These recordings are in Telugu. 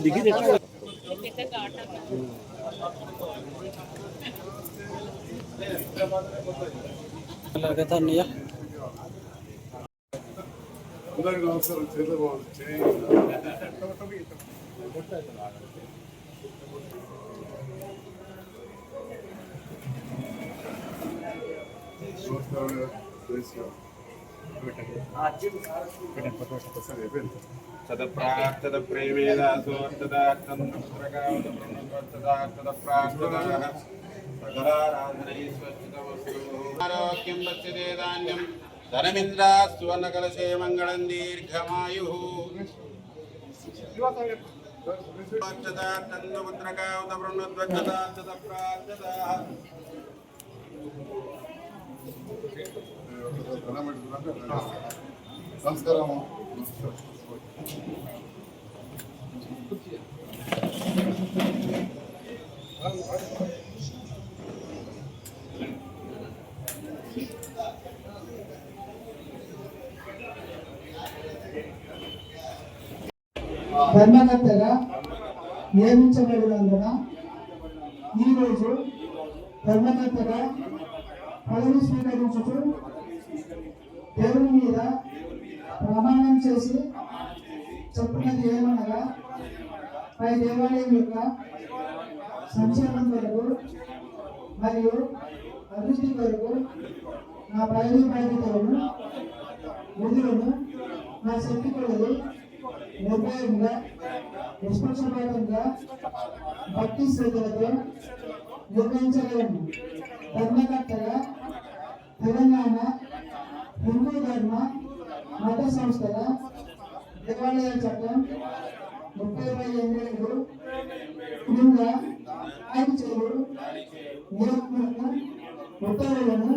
দেখি लगता नहीं है उधर गांव से चले बोल चेंज నమస్కారం చేసినాం. సరే, అయిపోయింది. ఆరోగ్యం వత్సదేదాన్యం ధనమింద్ర సువర్ణకలశే మంగళం దీర్ఘమాయు దండం పెట్టుకున్నాక నమస్కారం నమస్కారం ధర్మకర్తగా నియమించబడినందున ఈరోజు ధర్మకర్తగా పదవి స్వీకరించుచు దేవుని మీద ప్రమాణం చేసి చెప్పినది ఏమనగా పై దేవాలయం యొక్క సంక్షేమం కొరకు మరియు అభివృద్ధి కొరకు నా పదవి బాధ్యతలను నిధులను నా శక్తి కొలది నిర్భయంగా నిష్పక్షపాతంగా భక్తి శ్రద్ధలతో నిర్వహించగలను ధర్మకర్తగా తెలంగాణ హిందూ ధర్మ మత సంస్థల దేవాలయ చట్టం ముప్పై ఎనిమిది క్రింద ఆయన చేయు నియమాలను ఉత్తర్వులను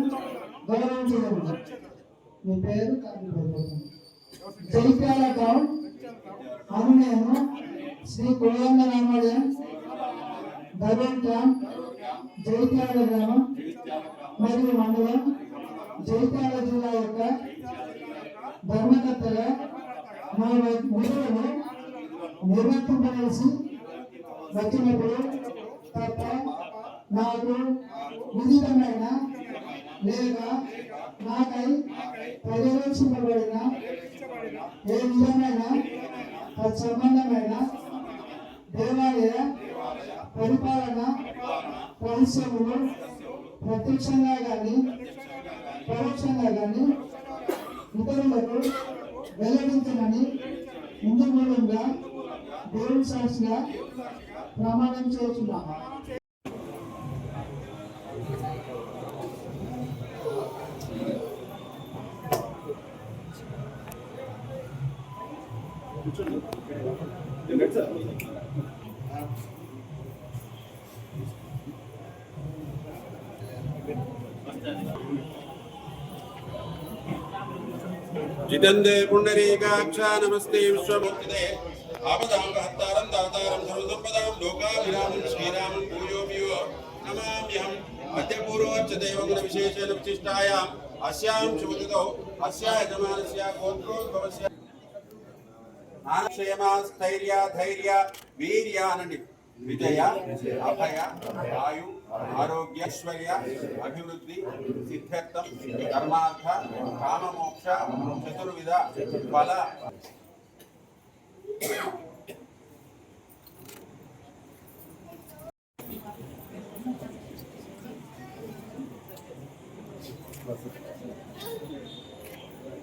గౌరవించడం మీ పేరు కాదు గౌడ్ అను నేను శ్రీ కులంద రామాలయం దర్బార్ క్యాంప్ జైత్యాల గ్రామం మరియు మండలం జైత్యాల జిల్లా యొక్క ధర్మకర్తగా నా విధులను నిర్వర్తింపవలసి వచ్చినప్పుడు తప్ప నాకు విధితమైన లేక నాకై పర్యవేక్షింపబడిన ఏ విధమైన తత్సంబంధమైన దేవాలయ పరిపాలన రహస్యములు ప్రత్యక్షంగా కానీ పరోక్షంగా కానీ ఇతరులకు వెల్లడించమని ఇందు మూలంగా దేవుని సాక్షిగా ప్రమాణం చేస్తున్నాము. కూర్చోండి. విదందే పుండరీకాక్ష నమస్తే విశ్వమూర్తిదే ఆపదాం హత్తారం దాతారం సర్వసంపదాం లోకాభిరామం శ్రీరామం పూయోపియో నమామ్యహం మధ్యపూర్వోచ్చ దైవగుణ విశేషేణ విశిష్టాయాం అస్యాం శుభతితో అస్యా యజమానస్య గోత్రోద్భవస్య క్షేమ స్థైర్య ధైర్య వీర్యానండి विजय अभय आयु आरोग्य ऐश्वर्य अभिवृद्धि सिद्धार्थम कर्मार्थ काम मोक्ष चतुर्विध फल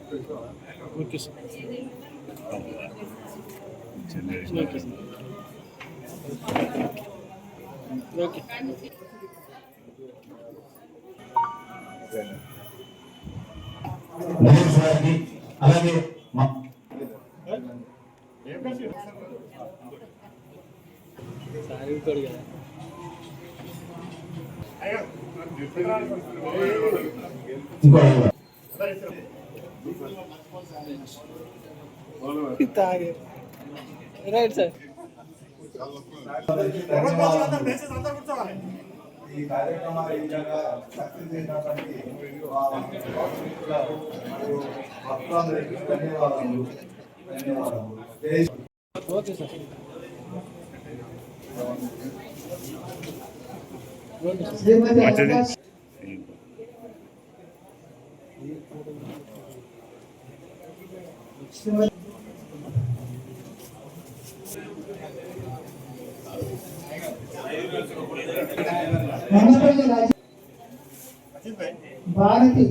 Thank you. Thank you. Thank you. Okay అలాగే రైట్ సార్ ఈ కార్యక్రమాలు ఈ విధంగా సక్సెస్ చేసినటువంటి మా భక్తులకు మరియు భక్తులందరికీ ధన్యవాదాలు ధన్యవాదములు జై okay sir okay sir Shrimati Akash Raja Bharati.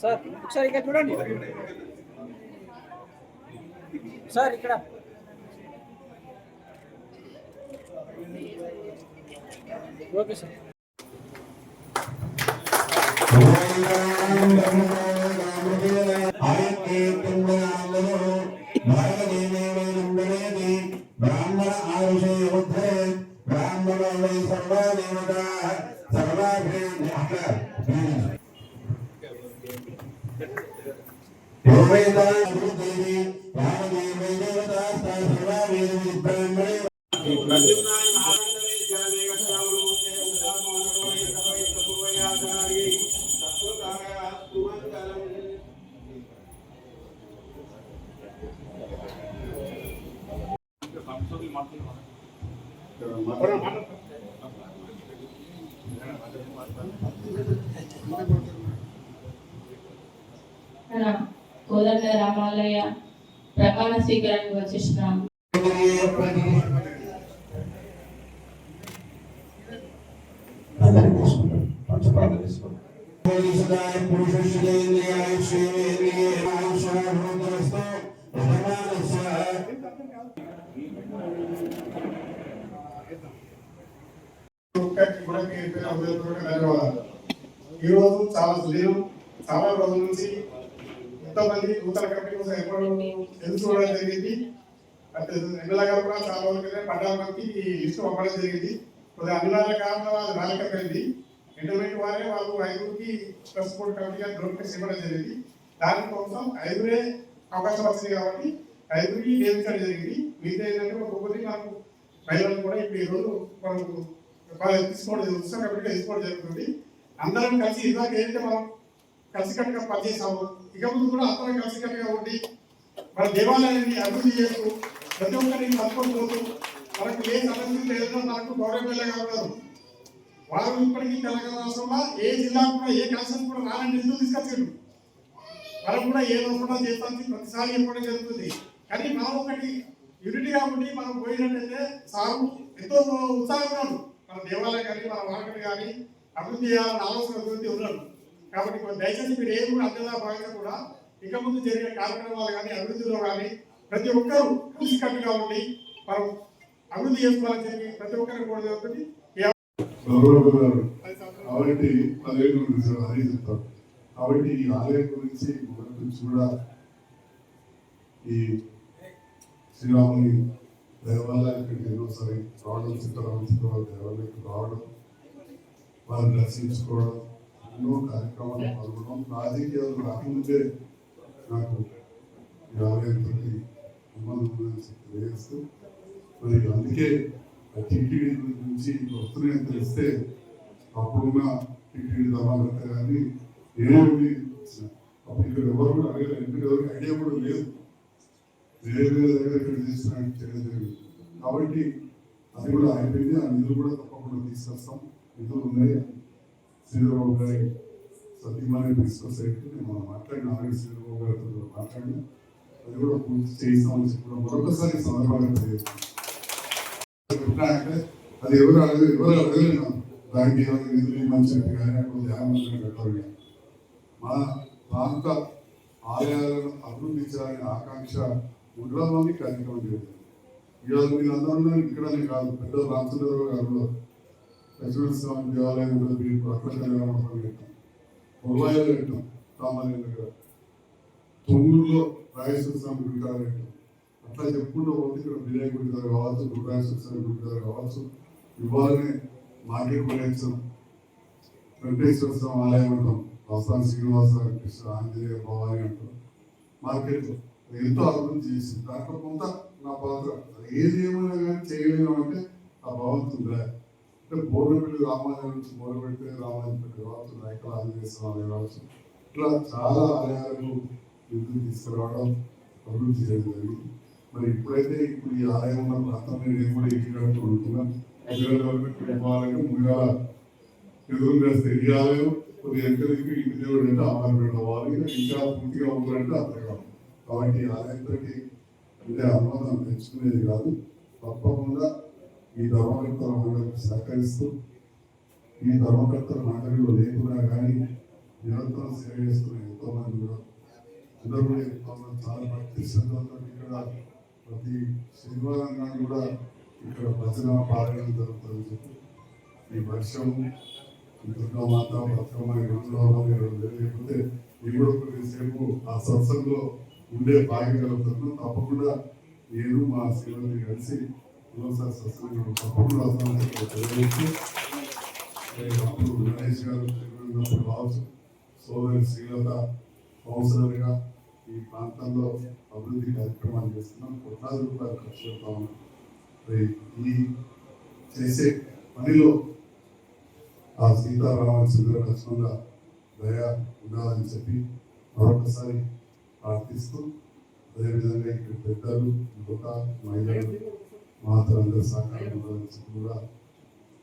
Sir ఒకసారి ఇక్కడ చూడండి. సార్ ఇక్కడ. Okay sir. బ్రాహ్మణ ఆయుషే ఉద్ధరే బ్రాహ్మణ వై సర్వదేవతా సర్వాభే దేవతా సర్వావేద బ్రాహ్మణే కోదండ రామాలయ ప్రమాణ స్వీకారానికి వచ్చేసిన అందరికీ తీసుకుంటాం పంచప్రార్థన ధన్యవాదాలు ఈరోజు చాలా నేను చాలా రోజుల నుంచి ఎంతోమంది నూతన కమిటీ కోసం ఎప్పుడు ఎదురు చూడడం జరిగింది. అంటే ఎమ్మెల్యే కూడా చాలా రోజులనే పడ్డాల కమిటీ ఈ లిస్టు పంపడం జరిగింది. కొద్దిగా అనివార్య కారణాల అది రాలేకపోయింది ఇంటర్మీడియట్ వారే వాళ్ళు ఐదుగురికి ప్రెస్ బోర్డ్ కమిటీ గారు ఇవ్వడం జరిగింది. దానికోసం ఐదుగురే అవకాశం వచ్చింది కాబట్టి ఐదుగురికి నియమించడం జరిగింది. మిగతా ఏంటంటే ఒక్కొక్కరికి నాకు మహిళలు కూడా ఇప్పుడు ఈ రోజు మనకు తీసుకోవడం ఉత్సవ కాబట్టి తీసుకోవడం జరుగుతుంది. అందరం కలిసి ఇలాగ ఏంటంటే మనం కలిసికట్టుగా పనిచేసాము ఇక ముందు కూడా అందరం కలిసికట్టుగా ఉండి మన దేవాలయాన్ని అభివృద్ధి చేస్తూ ప్రతి ఒక్కరిని కలుపుకొని మనకు ఏ సమస్య లేదో మనకు గౌరవ ఉన్నారు వారు ఇప్పటికీ తెలంగాణ రాష్ట్రంలో ఏ జిల్లా కూడా ఏ కలెక్షన్ కూడా రాలని ఎందుకు తీసుకొచ్చారు? మనం కూడా ఏ రోజు కూడా చేస్తానికి ప్రతిసారి ఇవ్వడం జరుగుతుంది. కానీ మనం ఒకటి యూనిటీగా ఉండి మనం పోయినట్టయితే సారు ఎంతో ఉత్సాహంగా ఉన్నాడు మన దేవాలయం కానీ మన మార్కెట్ కానీ అభివృద్ధి చేయాలని ఆలోచన అభివృద్ధి ఉన్నాడు. కాబట్టి కొంచెం దయచేసి మీరు ఏది కూడా భాగంగా కూడా ఇక ముందు జరిగే కార్యక్రమాలు కానీ అభివృద్ధిలో కానీ ప్రతి ఒక్కరూ కలిసికట్టుగా ఉండి మనం అభివృద్ధి చేసుకోవాలని చెప్పి ప్రతి ఒక్కరికి కూడా జరుగుతుంది కాబట్టి పదిహేను గురించి అదే చెప్తాం కాబట్టి ఈ ఆలయం గురించి గురించి కూడా ఈ శ్రీరాముని దేవాలయానికి ఎన్నోసారి రావడం సీతారామ దేవాలయానికి రావడం వారిని దర్శించుకోవడం ఎన్నో కార్యక్రమాలు పాల్గొనడం రాజకీయాలు రాకముందే నాకు ఈ ఆలయంతో సంబంధం తెలియజేస్తూ మరి అందుకే టీటీడీ నుంచి వస్తున్నాయని తెలిస్తే అప్పుడున్న టీటీడీ దళాలంతా కానీ ఏమి అప్పుడు ఇక్కడ ఎవరు కూడా అడగలేదు ఎందుకంటే ఎవరికి ఐడియా కూడా లేదు. వేరే వేరే దగ్గర ఇక్కడ చేస్తున్నట్టు తెలియదు కాబట్టి అది కూడా అయిపోయింది. ఆ నిధులు కూడా తప్పకుండా తీసుకొస్తాం. నిధులు ఉన్నాయి. శ్రీధరబాబు గారి సత్యమాని తీసుకొచ్చేట్టు నేను మాట్లాడిన ఆల్రెడీ శ్రీధరబాబు గారితో కూడా అది కూడా పూర్తి చేయిస్తామని చెప్పడం మరొకసారి సందర్భంగా తెలియజేస్తాను అది ఎవరు అడగదు ఎవరు అడగలేను దానికి ఏమైనా నిధులు ఇవ్వమని చెప్పి కానీ అక్కడ ధ్యానం పెట్టారు మా ప్రాంత ఆలయాలను అభివృద్ధి చేయాలనే ఆకాంక్ష ఉండడంలోని కార్యక్రమం చేయాలి ఇవాళ మీరు అందరూ ఇక్కడనే కాదు పెద్ద రామచంద్రరావు గారు లక్ష్మణ స్వామి దేవాలయం కూడా మీరు ప్రకటన పెట్టాం పొలవాయిలో పెట్టాం రామాలయం దగ్గర. తొమ్మిదిలో రాజేశ్వర స్వామి గుడి కాడ పెట్టాం. అట్లా చెప్పుకుంటూ పోతే ఇక్కడ వినాయక గుడి దగ్గర కావచ్చు గురురాజేశ్వర స్వామి గుడి దగ్గర కావచ్చు ఇవ్వాలనే మార్కెట్ కొనేసాం వెంకటేశ్వర స్వామి ఆలయం అంటాం. వస్తాను శ్రీనివాస కృష్ణ ఆంజనేయ భవాని అంటాం. మార్కెట్ ఎంతో అభివృద్ధి చేసింది దాంట్లో కొంత నా పాత్ర. ఏది ఏమైనా కానీ చేయలేమంటే ఆ భగవంతుడే అంటే బోర్నపల్లి రామాలయం నుంచి మొదలుపెడితే రామాయణపేట కావచ్చు నాయకుల ఆంజనేయ కావచ్చు ఇట్లా చాలా ఆలయాలకు విద్యుత్ తీసుకురావడం అభివృద్ధి చేయడం జరిగింది. మరి ఇప్పుడైతే ఇప్పుడు ఈ ఆలయం ఉన్న ప్రాంతం నేను కూడా ఎక్కినట్టు ఉంటున్నాను ముందుగా ముందుగా ఎదురుగా ఈ ఆలయం కొద్దిగా ఎంకరేజ్కి ఇంటి దేవుడు అంటే అమరపేట వాళ్ళకి ఇంకా పూర్తిగా ఉందంటే అర్థం కాబట్టి ఆలయంతో అంటే అనుమానం పెంచుకునేది కాదు. తప్పకుండా ఈ ధర్మకర్తల మండలికి సహకరిస్తూ ఈ ధర్మకర్తల మండలిలో లేకుండా కానీ నిరంతరం సేవ చేసుకునే ఎంతో మంది కూడా అందరూ కూడా ఎంతో చాలా భక్తి శ్రద్ధలతో ఇక్కడ ప్రతి శనివారం నాడు కూడా ఇక్కడ భజన పారాయణం జరుగుతుందని చెప్పి ఈ వర్షం ఈ దుర్గామాత బతుకమ్మ ఈ రెండు రోజులు రెండు రోజులు లేకపోతే ఈ కూడా కొద్దిసేపు ఆ సత్సంగంలో ఉండే భాగ్యం కలుగుతున్నాం తప్పకుండా నేను మా శివుని కలిసి ఒకసారి సత్సంగం తప్పకుండా వస్తామని అప్పుడు గణేష్ గారు తిరుగుతున్నప్పుడు కావచ్చు సోదరి శ్రీలత కౌన్సిలర్గా ఈ ప్రాంతంలో అభివృద్ధి కార్యక్రమాలు చేస్తున్నాం. కోట్లాది రూపాయలు ఖర్చు పెడతాము ఈ చేసే పనిలో ఆ సీతారామ సుందర లక్ష్మణ దయ ఉండాలని చెప్పి మరొకసారి ప్రార్థిస్తూ అదేవిధంగా ఇక్కడ పెద్దలు యువత మహిళలు మాతలందరూ సహకారం ఉండాలని చెప్పి కూడా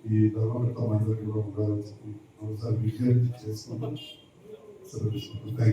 ఈ ధర్మకర్త మండలికి కూడా ఉండాలని చెప్పి ఒకసారి విజ్ఞప్తి చేసుకుంటాం సెలవు